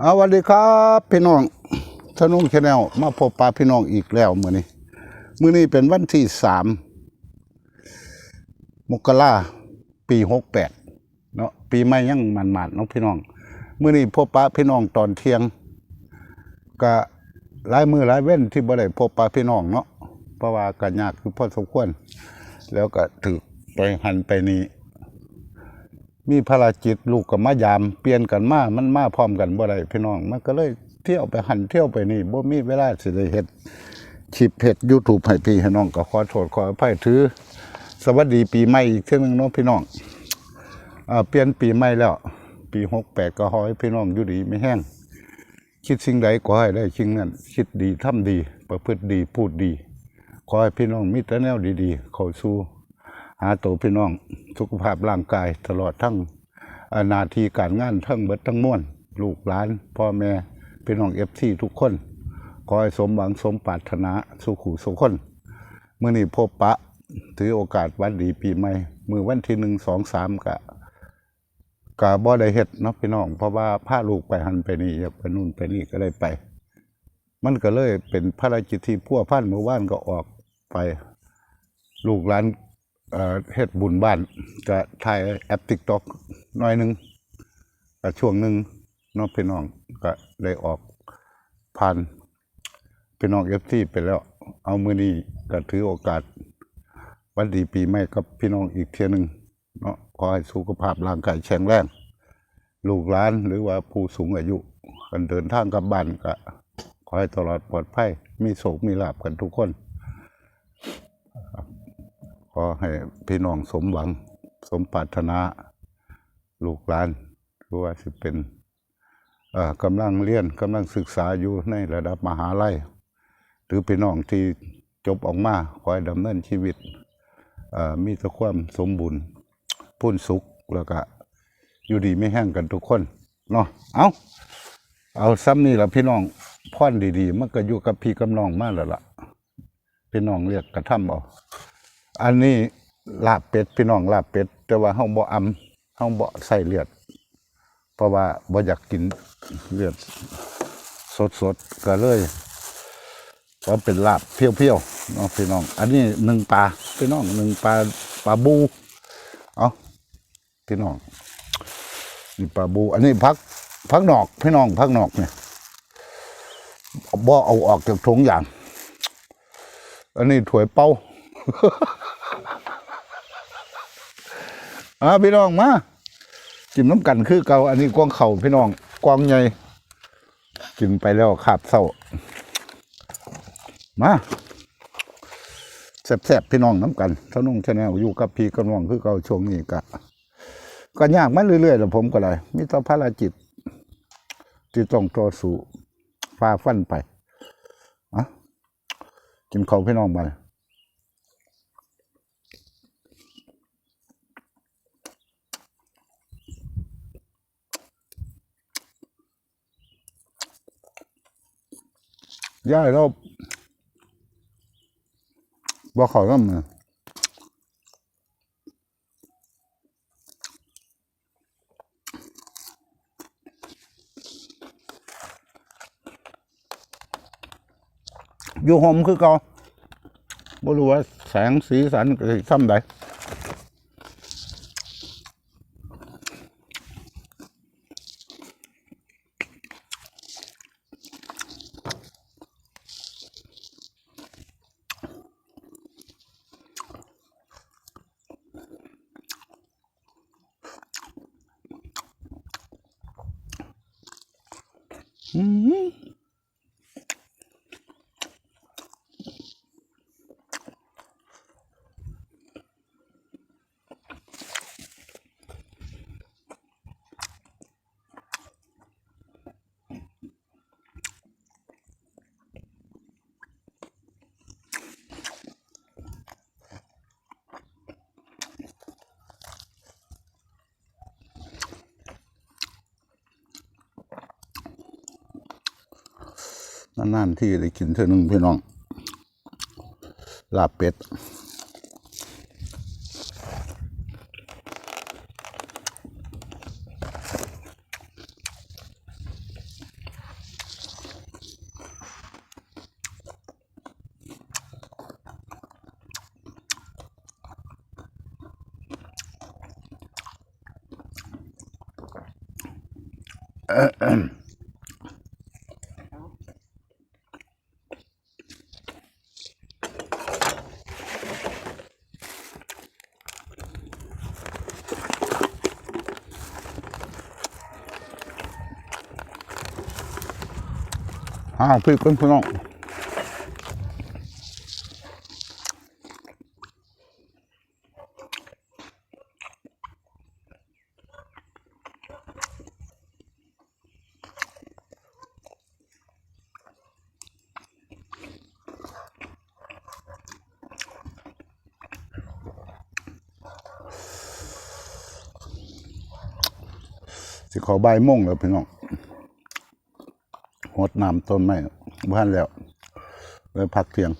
เอาสวัสดีครับพี่น้องทนุ่งชาแนลมาพบปาพี่น้องอีกแล้วมื้อนี้มื้อนี้เป็นวันที่สามมกราปีหกแปดเนาะปีใหม่ยังมันๆเนาะพี่น้องมื้อนี้พบปลาพี่น้องตอนเที่ยงก็หลายมือหลายเว้นที่บ่ได้พบปลาพี่น้องเนาะเพราะว่าก็ยากคือพอสมควรแล้วก็ถึกไปหันไปนี้ มีภารกิจลูกกับมายาม เปลี่ยนกันมา มันมาพร้อมกันบ่ได้พี่น้อง มันก็เลยเที่ยวไปหันเที่ยวไปนี่บ่มีเวลาสิได้เฮ็ดคลิปเฮ็ด YouTube ให้พี่ให้น้องก็ขอโทษขออภัยถือ สวัสดีปีใหม่อีกเทื่อนึงเนาะพี่น้องอ่าเปลี่ยนปีใหม่แล้ว ปี68ก็ขอให้พี่น้องอยู่ดีไม่แห้งคิดสิ่งใดก็ให้ได้สิ่งนั้นคิดดีทำดี ประพฤติดีพูดดี ขอให้พี่น้องมีแต่แนวดีๆ เข้าสู่ หาตัวพี่น้องสุขภาพร่างกายตลอดทั้งนาทีการงานทั้งเบิดทั้งมวลลูกหลาน พ่อแม่พี่น้องเอฟซีทุกคนขอให้สมหวังสมปรารถนาสุขุสุขคนเมื่อนี้พบปะ ถือโอกาสวันดีปีใหม่มือวันที่หนึ่งสองสามกะกะบ่ได้เฮ็ดเนาะพี่น้อง เพราะว่าพาลูกไปหันไปนี่อยากไปนู่นไปนี่ก็เลยไป มันก็เลยเป็นภารกิจที่พัวพันเมื่อวานก็ออกไป ลูกหลาน เฮ็ดบุญบ้านก็ถ่ายแอปติ๊กต็อกน้อยหนึ่งก็ช่วงหนึ่งน้องพี่น้องก็ได้ออกผ่านพี่น้องเอฟซีไปแล้ว เอามือนี้ก็ถือโอกาส วันดีปีใหม่กับพี่น้องอีกเที่ยหนึ่งเนาะขอให้สุขภาพร่างกายแข็งแรงลูกหลานหรือว่าผู้สูงอายุกันเดินทางกลับบ้านก็ขอให้ตลอดปลอดภัยมีโศกมีลาบกันทุกคน อให้พี่น้องสมหวัง สมปรารถนาลูกหลานรือว่าสิเป็นกำลังเรียนกำลังศึกษาอยู่ในระดับมหาลัย หรือพี่น้องที่จบออกมาขอให้ดำเนินชีวิตมีแต่ความสมบูรณ์พูนสุขแล้วก็อยู่ดีไม่แห้งกันทุกคนเนาะเอาเอาซ้ำนี่ละพี่น้องพ่อนดีๆ มันก็อยู่กับพี่กำนองมากแล้วล่ะพี่น้องเรียกกระทำเอา อันนี้ลาบเป็ดพี่น้องลาบเป็ด แต่ว่าเฮาบ่อำเฮาบ่ใส่เลือด เพราะว่าบ่อยากกินเลือดสดๆก็เลยก็เป็นลาบเพียวๆเนาะพี่น้อง อันนี้หนึ่งปลาพี่น้องหนึ่งปลาปลาบูเอาพี่น้องนี่ปลาบู อันนี้พักพักหนอกพี่น้องพักหนอกเนี่ยบ่เอาออกจากถุงอย่าง อันนี้ถวยเป้า อ่าพี่น้องมากินน้ำกันคือเก่าอันนี้กวางเข่าพี่น้องกวางใหญ่กินไปแล้วขาดเศร้ามาแซ่บๆพี่น้องน้ำกันเท่านุ่งชาแนลอยู่กับพี่กับน้องคือเก่าช่วงนี้กะก็ยากมาเรื่อยๆแล้วผมก็เลยมีแต่ภารกิจที่ต้องต่อสู้ฝ่าฟันไปอะกินข้าพี่น้องมาเลย ย่ายเราบ่เขาก็มืออยู่หอมคือเก่าบ่รู้ว่าแสงสีสันก็สิซ้ำใด Mm-hmm. นั่นๆที่ได้กินเท่านึงพี่น้อง ลาเป็ด嗯嗯。 อ้าวพี่เป็นพี่น้องสิขอใบม่งแล้วพี่น้อง หดน้ำต้นไม้บ้านแล้วเลยพักเที่ยง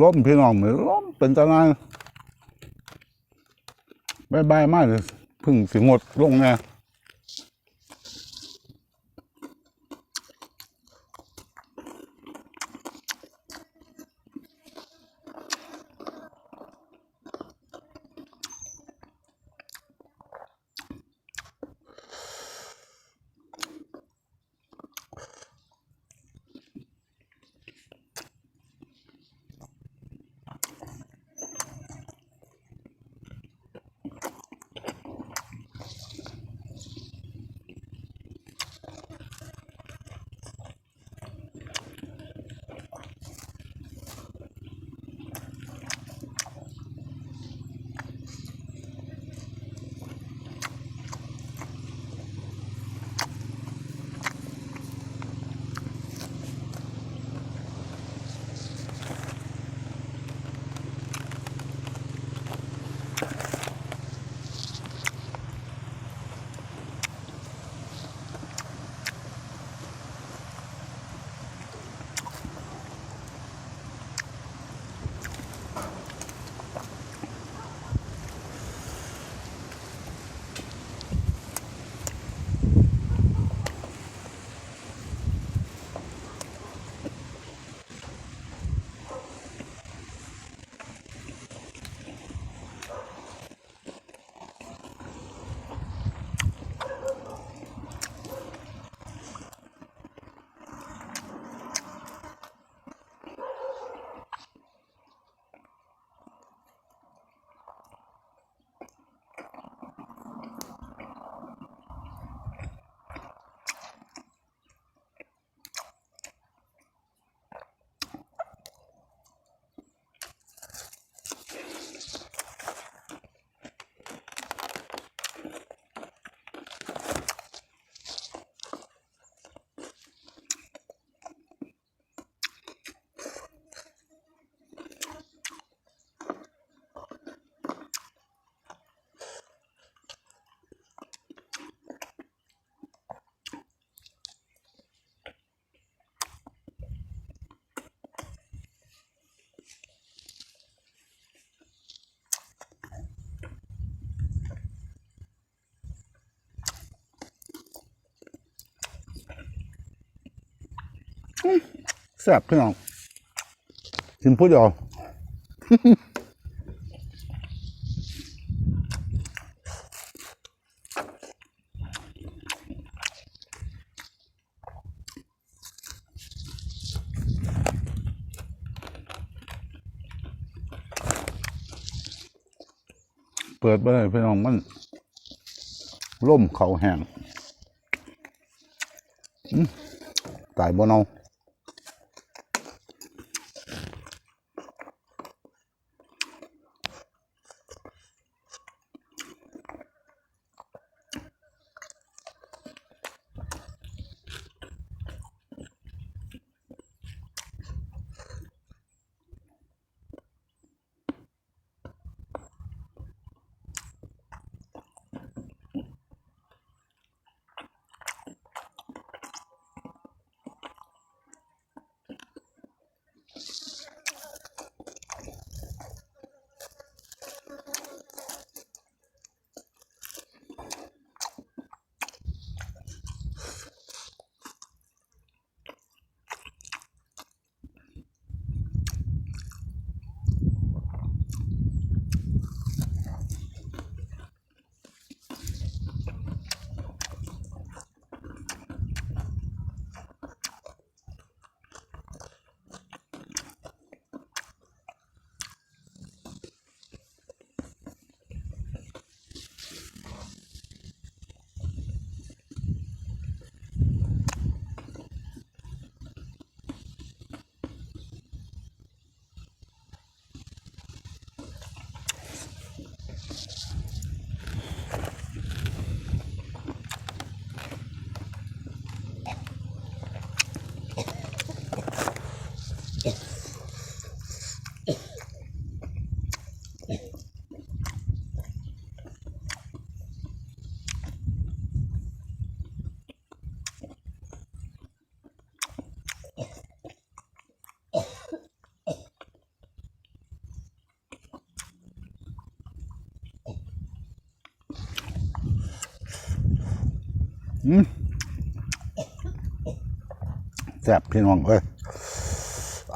ล้มพี่น้องเหมือนล้มเป็นตะนานบายบายมากเลยพึ่งสิงดลงไง แซ่บพี่น้องกินพูดเดียวเปิดไปเลยพี่น้องมันล่มเขาแห้งตายบ่เนา แซ่บพี่น้องเอ้ย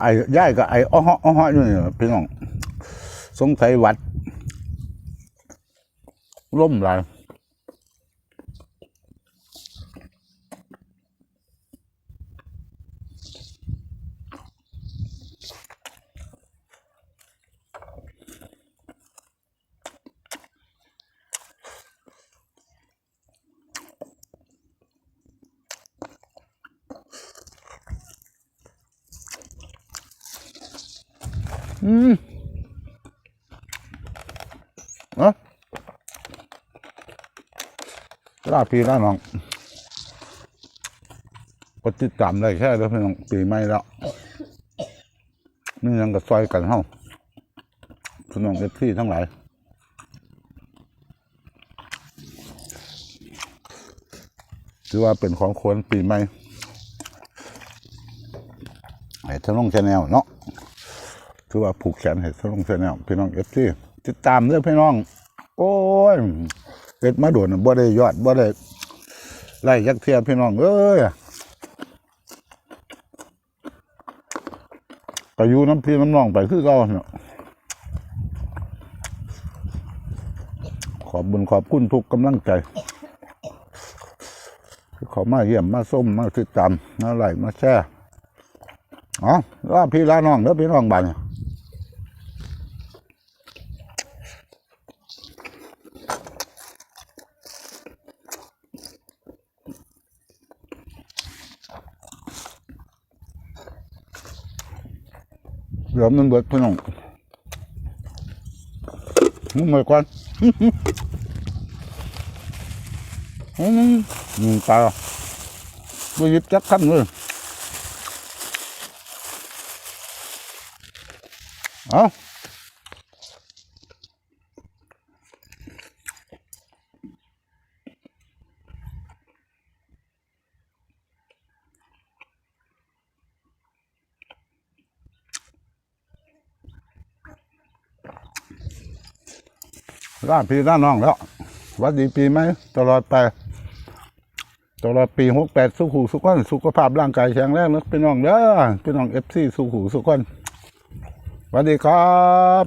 ไอ้ย่ายกับไอ้อ้อฮออ้อฮออยู่นี่พี่น้อง สงสัยวัดล่มหลาย อืมเอะลาพี่ลาน้องก็ติดตามได้แค่เดี๋ยวพี่น้องปีใหม่แล้วนี่ยังกับซอยกันเฮ้าพี่น้องเอฟซีทั้งหลายถือว่าเป็นของควรปีใหม่ไอ้ทะลงชาแนลเนาะ ถือว่าผูกแขนให้สลงเสนแนวพี่น้องเอฟซีติดตามเด้องพี่น้อง โอ้ยเอ็ดมาโดนบ่ได้ยอดบ่ได้ไล่ยักเทียพี่น้องเอ้ยก็อยู่น้ำพี่น้ำน้องไปคือเก่าเนาะขอบบุญขอบคุณทุกกำลังใจขามาเยี่ยมมาส้มมาติดตามมาไล่มาแช่อ๋อแลาพี่ลาน้องเด้อพี่น้องบ้าน เนี่ยเดี๋ยวมันเบิดพี่น้องมึงมาก่อนอืมอืมตายไปยิบจักขันเลยเอา ร้านพี่ด้านน้องแล้ววัดดีปีไหมตลอดไปตลอดปีหกแปดสุขุสุขคนสุขภาพร่างกายแข็งแรงนะพี่น้องเด้อพี่น้องเอฟซีสุขุสุขคนสวัสดีครับ